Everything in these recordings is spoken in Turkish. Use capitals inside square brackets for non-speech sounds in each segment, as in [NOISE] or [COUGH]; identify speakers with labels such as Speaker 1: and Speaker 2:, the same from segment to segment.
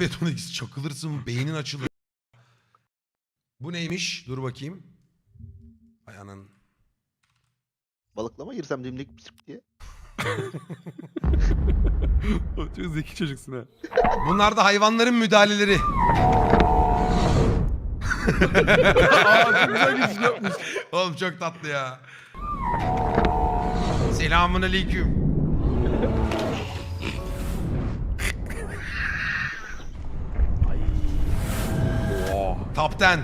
Speaker 1: Beton ikisi çakılırsın beynin açılır. Bu neymiş? Dur bakayım. Ay anan.
Speaker 2: Balıklama girsem dimdik pısık diye. [LAUGHS]
Speaker 3: Oğlum Çok zeki çocuksun ha.
Speaker 1: Bunlar da hayvanların müdahaleleri. [LAUGHS] Oğlum çok tatlı ya. Selamun aleyküm. Top 10.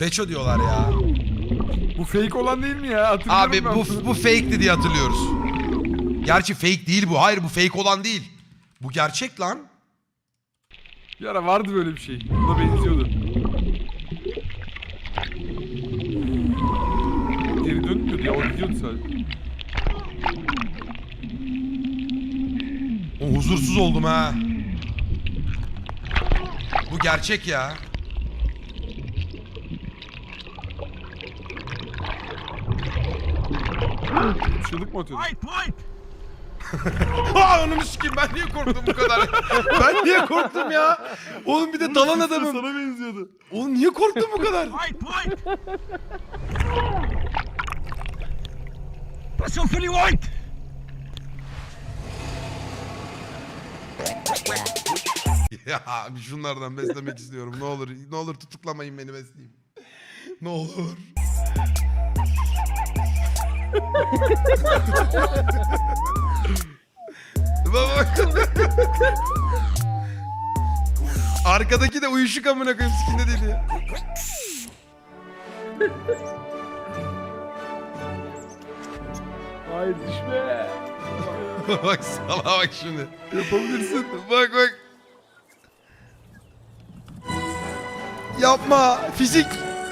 Speaker 1: Beço diyorlar ya.
Speaker 3: Bu fake olan değil mi ya? Hatırlıyorum
Speaker 1: Abi
Speaker 3: ben
Speaker 1: bu
Speaker 3: bunu.
Speaker 1: bu fake'ti diye hatırlıyoruz. Gerçi fake değil bu. Hayır bu fake olan değil. Bu gerçek lan.
Speaker 3: Bir ara vardı böyle bir şey. Buna benziyordu. Geri dönmüyordu ya. O gidiyordu sadece.
Speaker 1: O huzursuz oldum ha. Bu gerçek ya.
Speaker 3: Çığlık mı atıyordu?
Speaker 1: Ha onu sikeyim ben niye korktum bu kadar? ben niye korktum ya? Oğlum bir de dalan adamım.
Speaker 3: Sana benziyordu.
Speaker 1: Oğlum niye korktun bu kadar? [LAUGHS] ya bir şunlardan beslemek istiyorum. Ne olur ne olur tutuklamayın beni besleyeyim. Ne olur. Baba. [LAUGHS] Arkadaki de uyuşuk amına koyayım sikinde değil ya.
Speaker 4: Hayır düşme. [LAUGHS]
Speaker 1: bak sala bak şimdi.
Speaker 3: Yapabilirsin.
Speaker 1: Bak bak. Yapma. Fizik.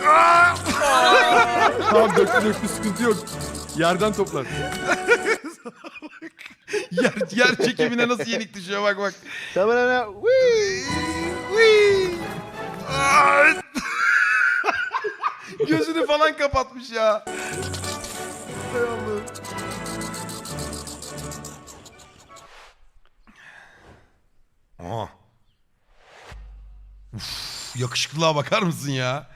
Speaker 1: Aa!
Speaker 3: Tamam döktü döktü sıkıntı yok. Yerden toplar. [LAUGHS]
Speaker 1: yer, yer çekimine nasıl yenik düşüyor bak bak. Whee! Aa! [LAUGHS] Gözünü falan kapatmış ya. Hay Allah'ım. Aha. Uf, yakışıklığa bakar mısın ya?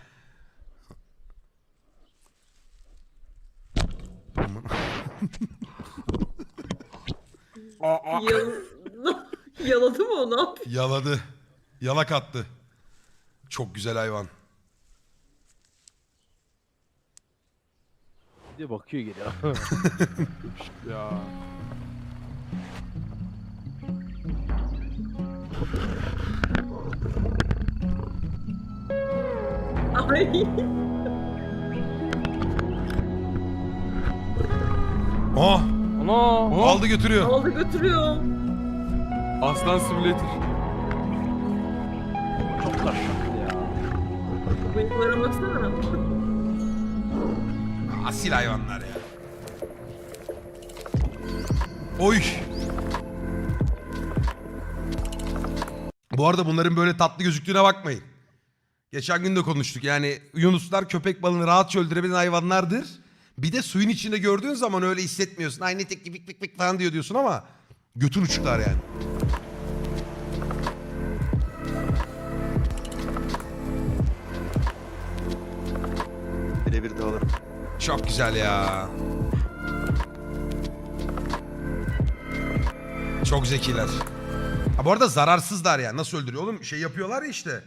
Speaker 1: [LAUGHS]
Speaker 5: Yal... [LAUGHS] Yaladı mı o ne yapıyor?
Speaker 1: Yaladı. Yalak attı. Çok güzel hayvan.
Speaker 4: diye bakıyor geri. [LAUGHS]
Speaker 3: Ya.
Speaker 5: Ay.
Speaker 1: Oh,
Speaker 4: Ana.
Speaker 1: aldı götürüyor.
Speaker 5: Aldı götürüyor.
Speaker 3: Aslan simülatör.
Speaker 4: Çok taşlandı ya.
Speaker 5: Bıyıklara baksana.
Speaker 1: Asil hayvanlar ya. Oy. Bu arada bunların böyle tatlı gözüktüğüne bakmayın. Geçen gün de konuştuk. Yani yunuslar köpek balığını rahatça öldürebilen hayvanlardır. Bir de suyun içinde gördüğün zaman öyle hissetmiyorsun. Ay ne tek gibi pik pik falan diyor diyorsun ama götün uçuklar yani.
Speaker 2: Birebir de olur.
Speaker 1: Çok güzel ya. Çok zekiler. Ha bu arada zararsızlar ya. Nasıl öldürüyor oğlum? Şey yapıyorlar ya işte.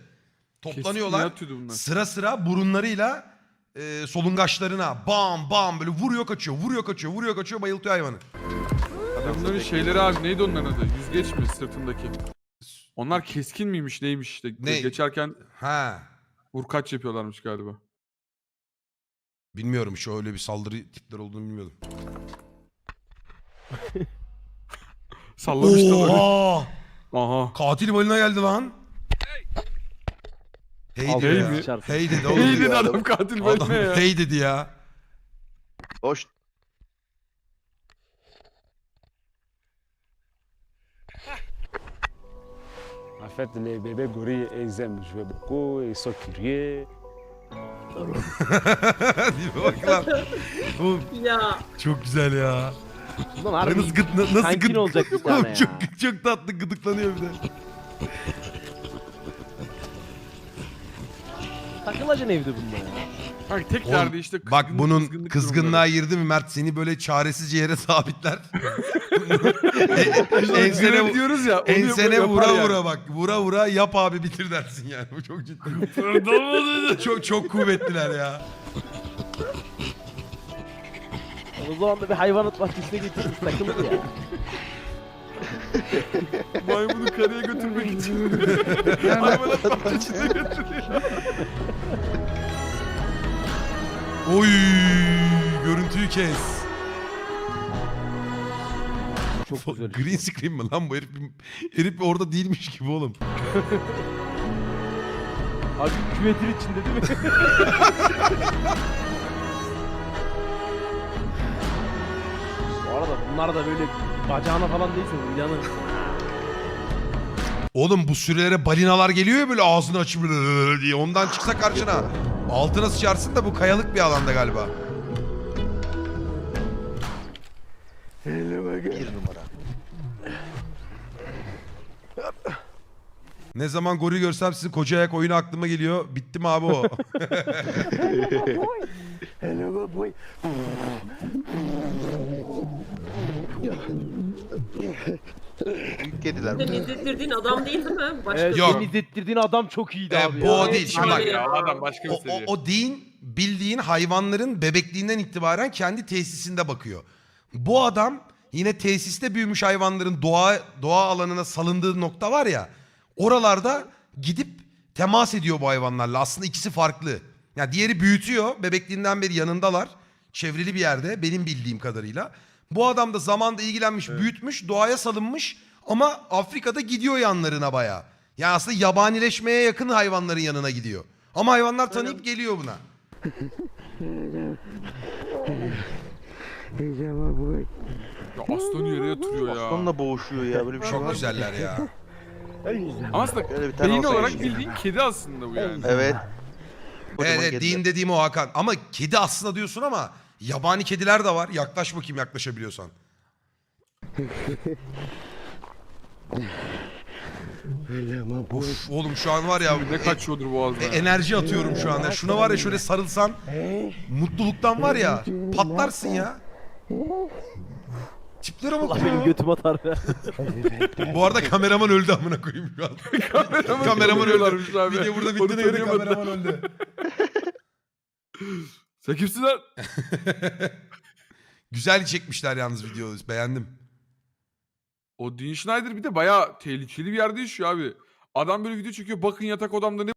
Speaker 1: Toplanıyorlar.
Speaker 3: Bunlar.
Speaker 1: Sıra sıra burunlarıyla e, solungaçlarına bam bam böyle vuruyor kaçıyor, vuruyor kaçıyor, vuruyor kaçıyor bayıltıyor hayvanı.
Speaker 3: Adamların şeyleri abi neydi onların adı? Yüzgeç mi sırtındaki? Onlar keskin miymiş neymiş işte.
Speaker 1: Ne?
Speaker 3: Geçerken
Speaker 1: Ha.
Speaker 3: vurkaç yapıyorlarmış galiba.
Speaker 1: Bilmiyorum şu öyle bir saldırı tipler olduğunu bilmiyordum. [LAUGHS]
Speaker 3: Sallamışlar öyle.
Speaker 1: Oha!
Speaker 3: Aha.
Speaker 1: Katil balina geldi lan. Hey
Speaker 4: Al
Speaker 1: diyor
Speaker 3: hey
Speaker 1: ya.
Speaker 3: mi?
Speaker 4: Çarpı.
Speaker 1: Hey dedi oğlum.
Speaker 3: İyi dedi adam katil
Speaker 1: Adam
Speaker 3: böyle ya.
Speaker 1: hey dedi ya.
Speaker 2: Hoş.
Speaker 4: En fait, les bébés gorilles, ils aiment jouer beaucoup, ils sont curieux.
Speaker 1: Diye bak lan. Oğlum
Speaker 5: Ya
Speaker 1: çok güzel ya.
Speaker 4: Ulan harbi
Speaker 1: Nasıl, gıd, na- nasıl
Speaker 4: kankin
Speaker 1: gıd,
Speaker 4: olacak bir tane ya.
Speaker 1: çok, çok tatlı gıdıklanıyor bir de.
Speaker 4: Takılacaksın evde bununla ya.
Speaker 3: Kanka tek
Speaker 1: Oğlum,
Speaker 3: derdi işte
Speaker 1: Bak
Speaker 3: kızgınlık,
Speaker 1: bunun
Speaker 3: kızgınlık
Speaker 1: kızgınlığa
Speaker 3: durumları.
Speaker 1: girdi mi Mert seni böyle çaresizce yere sabitler.
Speaker 3: Onu [LAUGHS]
Speaker 1: ensene,
Speaker 3: görebiliyoruz ya. onu
Speaker 1: ensene
Speaker 3: yapar
Speaker 1: vura
Speaker 3: yani.
Speaker 1: vura bak. Vura vura yap abi bitir dersin yani. Bu çok ciddi. çok çok kuvvetliler ya.
Speaker 4: O zaman da bir hayvanat bahçesine getiririz takılır ya.
Speaker 3: Maymunu karaya götürmek için. [LAUGHS] Hayvanat bahçesine götürüyor.
Speaker 1: Kes.
Speaker 4: Çok güzel.
Speaker 1: Green screen mi lan bu herif? Herif orada değilmiş gibi oğlum. [LAUGHS]
Speaker 4: Abi küvetin içinde değil mi? [LAUGHS] Bu arada bunlar da böyle bacağına falan değilse uyanır.
Speaker 1: Oğlum bu sürelere balinalar geliyor ya böyle ağzını açıp böyle [LAUGHS] diye. Ondan çıksa karşına. Altına sıçarsın da bu kayalık bir alanda galiba. Ne zaman goril görsem sizin koca ayak oyunu aklıma geliyor. Bitti mi abi o? [LAUGHS]
Speaker 2: Büyük kediler
Speaker 5: sen
Speaker 2: bu.
Speaker 5: izlettirdiğin adam değil değil mi? Başka
Speaker 4: Evet,
Speaker 1: Yok.
Speaker 4: senin izlettirdiğin adam çok iyiydi
Speaker 1: E,
Speaker 4: abi
Speaker 1: bu
Speaker 4: ya.
Speaker 1: o değil. Şimdi bak.
Speaker 3: Ya adam başka bir
Speaker 1: O, o,
Speaker 3: seviye.
Speaker 1: o din bildiğin hayvanların bebekliğinden itibaren kendi tesisinde bakıyor. Bu adam yine tesiste büyümüş hayvanların doğa doğa alanına salındığı nokta var ya. Oralarda gidip temas ediyor bu hayvanlarla. Aslında ikisi farklı. Yani diğeri büyütüyor. Bebekliğinden beri yanındalar. Çevrili bir yerde benim bildiğim kadarıyla. Bu adam da zamanda ilgilenmiş, büyütmüş, doğaya salınmış ama Afrika'da gidiyor yanlarına baya. Yani aslında yabanileşmeye yakın hayvanların yanına gidiyor. Ama hayvanlar tanıyıp geliyor buna.
Speaker 3: Ya aslanı yere yatırıyor ya.
Speaker 2: Aslanla boğuşuyor ya böyle bir şey
Speaker 1: Çok
Speaker 2: var
Speaker 1: güzeller ya.
Speaker 3: Ama aslında
Speaker 2: bir tane
Speaker 3: beyin olarak
Speaker 2: keşke.
Speaker 3: bildiğin kedi aslında bu yani.
Speaker 2: Evet. Kocaman
Speaker 1: Evet, evet
Speaker 2: kediler.
Speaker 1: din dediğim o Hakan. Ama kedi aslında diyorsun ama yabani kediler de var. Yaklaş bakayım yaklaşabiliyorsan. of oğlum şu an var ya
Speaker 3: Ne kaçıyordur boğazına.
Speaker 1: e, enerji atıyorum şu anda. Şuna var ya şöyle sarılsan mutluluktan var ya patlarsın ya. Tiplere bak
Speaker 4: Allah
Speaker 1: ya.
Speaker 4: benim götüm atar ya. [LAUGHS]
Speaker 1: Bu arada kameraman öldü amına koyayım şu an. [LAUGHS] kameraman öldü.
Speaker 3: Tanıyorlarmış abi.
Speaker 1: Video burada
Speaker 3: Onu
Speaker 1: bittiğine göre kameraman öldü. [LAUGHS]
Speaker 3: Sen kimsin lan?
Speaker 1: Güzel çekmişler yalnız videoyu. Beğendim.
Speaker 3: O Dean Schneider bir de bayağı tehlikeli bir yerde yaşıyor abi. Adam böyle video çekiyor bakın yatak odamda ne